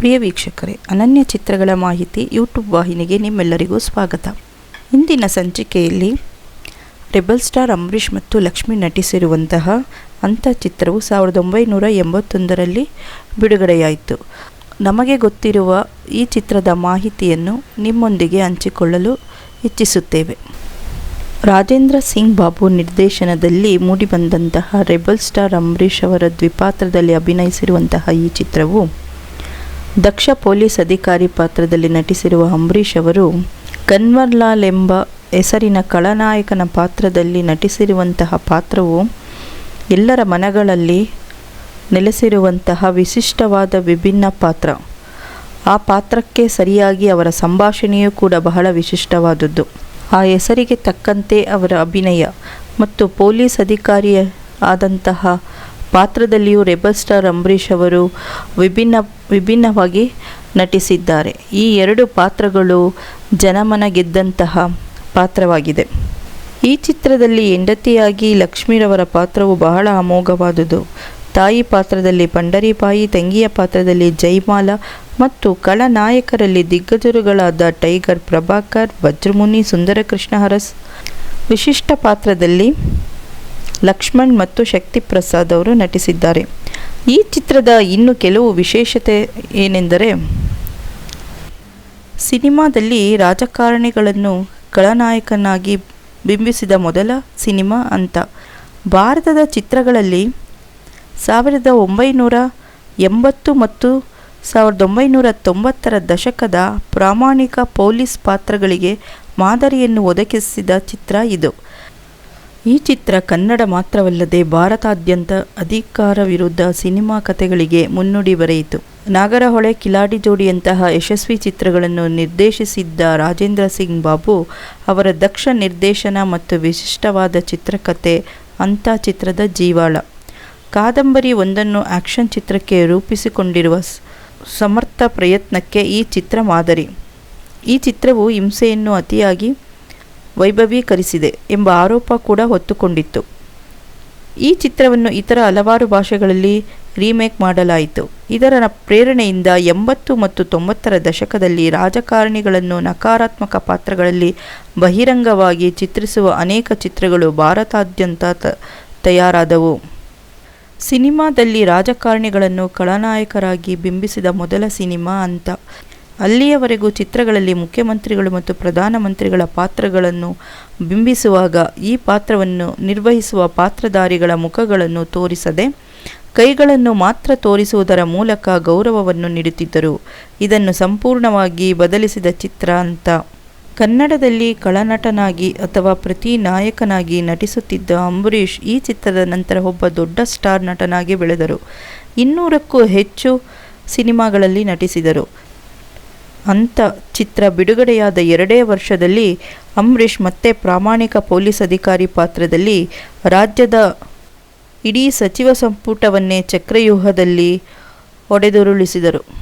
ಪ್ರಿಯ ವೀಕ್ಷಕರೇ, ಅನನ್ಯ ಚಿತ್ರಗಳ ಮಾಹಿತಿ ಯೂಟ್ಯೂಬ್ ವಾಹಿನಿಗೆ ನಿಮ್ಮೆಲ್ಲರಿಗೂ ಸ್ವಾಗತ. ಇಂದಿನ ಸಂಚಿಕೆಯಲ್ಲಿ ರೆಬಲ್ ಸ್ಟಾರ್ ಅಂಬರೀಷ್ ಮತ್ತು ಲಕ್ಷ್ಮಿ ನಟಿಸಿರುವಂತಹ ಅಂಥ ಚಿತ್ರವು ಸಾವಿರದ ಒಂಬೈನೂರ ಎಂಬತ್ತೊಂದರಲ್ಲಿ ಬಿಡುಗಡೆಯಾಯಿತು. ನಮಗೆ ಗೊತ್ತಿರುವ ಈ ಚಿತ್ರದ ಮಾಹಿತಿಯನ್ನು ನಿಮ್ಮೊಂದಿಗೆ ಹಂಚಿಕೊಳ್ಳಲು ಇಚ್ಛಿಸುತ್ತೇವೆ. ರಾಜೇಂದ್ರ ಸಿಂಗ್ ಬಾಬು ನಿರ್ದೇಶನದಲ್ಲಿ ಮೂಡಿಬಂದಂತಹ ರೆಬಲ್ ಸ್ಟಾರ್ ಅಂಬರೀಷ್ ಅವರ ದ್ವಿಪಾತ್ರದಲ್ಲಿ ಅಭಿನಯಿಸಿರುವಂತಹ ಈ ಚಿತ್ರವು ದಕ್ಷ ಪೊಲೀಸ್ ಅಧಿಕಾರಿ ಪಾತ್ರದಲ್ಲಿ ನಟಿಸಿರುವ ಅಂಬರೀಷ್ ಅವರು, ಕನ್ವರ್ಲಾಲ್ ಎಂಬ ಹೆಸರಿನ ಖಳನಾಯಕನ ಪಾತ್ರದಲ್ಲಿ ನಟಿಸಿರುವಂತಹ ಪಾತ್ರವು ಎಲ್ಲರ ಮನಗಳಲ್ಲಿ ನೆಲೆಸಿರುವಂತಹ ವಿಶಿಷ್ಟವಾದ ವಿಭಿನ್ನ ಪಾತ್ರ. ಆ ಪಾತ್ರಕ್ಕೆ ಸರಿಯಾಗಿ ಅವರ ಸಂಭಾಷಣೆಯೂ ಕೂಡ ಬಹಳ ವಿಶಿಷ್ಟವಾದದ್ದು. ಆ ಹೆಸರಿಗೆ ತಕ್ಕಂತೆ ಅವರ ಅಭಿನಯ ಮತ್ತು ಪೊಲೀಸ್ ಅಧಿಕಾರಿ ಆದಂತಹ ಪಾತ್ರದಲ್ಲಿಯೂ ರೆಬಲ್ ಸ್ಟಾರ್ ಅಂಬರೀಷ್ ಅವರು ವಿಭಿನ್ನ, ವಿಭಿನ್ನವಾಗಿ ನಟಿಸಿದ್ದಾರೆ. ಈ ಎರಡು ಪಾತ್ರಗಳು ಜನಮನ ಗೆದ್ದಂತಹ ಪಾತ್ರವಾಗಿದೆ. ಈ ಚಿತ್ರದಲ್ಲಿ ಹೆಂಡತಿಯಾಗಿ ಲಕ್ಷ್ಮೀರವರ ಪಾತ್ರವು ಬಹಳ ಅಮೋಘವಾದುದು. ತಾಯಿ ಪಾತ್ರದಲ್ಲಿ ಪಂಡರಿಬಾಯಿ, ತಂಗಿಯ ಪಾತ್ರದಲ್ಲಿ ಜೈಮಾಲ ಮತ್ತು ಖಳನಾಯಕರಲ್ಲಿ ದಿಗ್ಗಜರುಗಳಾದ ಟೈಗರ್ ಪ್ರಭಾಕರ್, ವಜ್ರಮುನಿ, ಸುಂದರಕೃಷ್ಣ ಹರಸ್. ವಿಶಿಷ್ಟ ಪಾತ್ರದಲ್ಲಿ ಲಕ್ಷ್ಮಣ್ ಮತ್ತು ಶಕ್ತಿ ಪ್ರಸಾದ್ ಅವರು ನಟಿಸಿದ್ದಾರೆ. ಈ ಚಿತ್ರದ ಇನ್ನು ಕೆಲವು ವಿಶೇಷತೆ ಏನೆಂದರೆ, ಸಿನಿಮಾದಲ್ಲಿ ರಾಜಕಾರಣಿಗಳನ್ನು ಖಳನಾಯಕನಾಗಿ ಬಿಂಬಿಸಿದ ಮೊದಲ ಸಿನಿಮಾ ಅಂತ. ಭಾರತದ ಚಿತ್ರಗಳಲ್ಲಿ ಸಾವಿರದ ಒಂಬೈನೂರ ಎಂಬತ್ತು ಮತ್ತು ಸಾವಿರದ ಒಂಬೈನೂರ ತೊಂಬತ್ತರ ದಶಕದ ಪ್ರಾಮಾಣಿಕ ಪೊಲೀಸ್ ಪಾತ್ರಗಳಿಗೆ ಮಾದರಿಯನ್ನು ಒದಗಿಸಿದ ಚಿತ್ರ ಇದು. ಈ ಚಿತ್ರ ಕನ್ನಡ ಮಾತ್ರವಲ್ಲದೆ ಭಾರತಾದ್ಯಂತ ಅಧಿಕಾರ ವಿರುದ್ಧ ಸಿನಿಮಾ ಕಥೆಗಳಿಗೆ ಮುನ್ನುಡಿ ಬರೆಯಿತು. ನಾಗರಹೊಳೆ ಕಿಲಾಡಿ ಜೋಡಿಯಂತಹ ಯಶಸ್ವಿ ಚಿತ್ರಗಳನ್ನು ನಿರ್ದೇಶಿಸಿದ್ದ ರಾಜೇಂದ್ರ ಸಿಂಗ್ ಬಾಬು ಅವರ ದಕ್ಷ ನಿರ್ದೇಶನ ಮತ್ತು ವಿಶಿಷ್ಟವಾದ ಚಿತ್ರಕಥೆ ಅಂಥ ಚಿತ್ರದ ಜೀವಾಳ. ಕಾದಂಬರಿ ಒಂದನ್ನು ಆಕ್ಷನ್ ಚಿತ್ರಕ್ಕೆ ರೂಪಿಸಿಕೊಂಡಿರುವ ಸಮರ್ಥ ಪ್ರಯತ್ನಕ್ಕೆ ಈ ಚಿತ್ರ ಮಾದರಿ. ಈ ಚಿತ್ರವು ಹಿಂಸೆಯನ್ನು ಅತಿಯಾಗಿ ವೈಭವೀಕರಿಸಿದೆ ಎಂಬ ಆರೋಪ ಕೂಡ ಹೊತ್ತುಕೊಂಡಿತ್ತು. ಈ ಚಿತ್ರವನ್ನು ಇತರ ಹಲವಾರು ಭಾಷೆಗಳಲ್ಲಿ ರೀಮೇಕ್ ಮಾಡಲಾಯಿತು. ಇದರ ಪ್ರೇರಣೆಯಿಂದ ಎಂಬತ್ತು ಮತ್ತು ತೊಂಬತ್ತರ ದಶಕದಲ್ಲಿ ರಾಜಕಾರಣಿಗಳನ್ನು ನಕಾರಾತ್ಮಕ ಪಾತ್ರಗಳಲ್ಲಿ ಬಹಿರಂಗವಾಗಿ ಚಿತ್ರಿಸುವ ಅನೇಕ ಚಿತ್ರಗಳು ಭಾರತಾದ್ಯಂತ ತಯಾರಾದವು. ಸಿನಿಮಾದಲ್ಲಿ ರಾಜಕಾರಣಿಗಳನ್ನು ಖಳನಾಯಕರಾಗಿ ಬಿಂಬಿಸಿದ ಮೊದಲ ಸಿನಿಮಾ ಅಂತ ಅಲ್ಲಿಯವರೆಗೂ ಚಿತ್ರಗಳಲ್ಲಿ ಮುಖ್ಯಮಂತ್ರಿಗಳು ಮತ್ತು ಪ್ರಧಾನಮಂತ್ರಿಗಳ ಪಾತ್ರಗಳನ್ನು ಬಿಂಬಿಸುವಾಗ ಈ ಪಾತ್ರವನ್ನು ನಿರ್ವಹಿಸುವ ಪಾತ್ರಧಾರಿಗಳ ಮುಖಗಳನ್ನು ತೋರಿಸದೆ ಕೈಗಳನ್ನು ಮಾತ್ರ ತೋರಿಸುವುದರ ಮೂಲಕ ಗೌರವವನ್ನು ನೀಡುತ್ತಿದ್ದರು. ಇದನ್ನು ಸಂಪೂರ್ಣವಾಗಿ ಬದಲಿಸಿದ ಚಿತ್ರ ಅಂತ. ಕನ್ನಡದಲ್ಲಿ ಖಳನಟನಾಗಿ ಅಥವಾ ಪ್ರತಿ ನಾಯಕನಾಗಿ ನಟಿಸುತ್ತಿದ್ದ ಅಂಬರೀಷ್ ಈ ಚಿತ್ರದ ನಂತರ ಒಬ್ಬ ದೊಡ್ಡ ಸ್ಟಾರ್ ನಟನಾಗಿ ಬೆಳೆದರು. ಇನ್ನೂರಕ್ಕೂ ಹೆಚ್ಚು ಸಿನಿಮಾಗಳಲ್ಲಿ ನಟಿಸಿದರು. ಅಂಥ ಚಿತ್ರ ಬಿಡುಗಡೆಯಾದ ಎರಡೇ ವರ್ಷದಲ್ಲಿ ಅಂಬರೀಷ್ ಮತ್ತೆ ಪ್ರಾಮಾಣಿಕ ಪೊಲೀಸ್ ಅಧಿಕಾರಿ ಪಾತ್ರದಲ್ಲಿ ರಾಜ್ಯದ ಇಡೀ ಸಚಿವ ಸಂಪುಟವನ್ನೇ ಚಕ್ರವ್ಯೂಹದಲ್ಲಿ ಒಡೆದುರುಳಿಸಿದರು.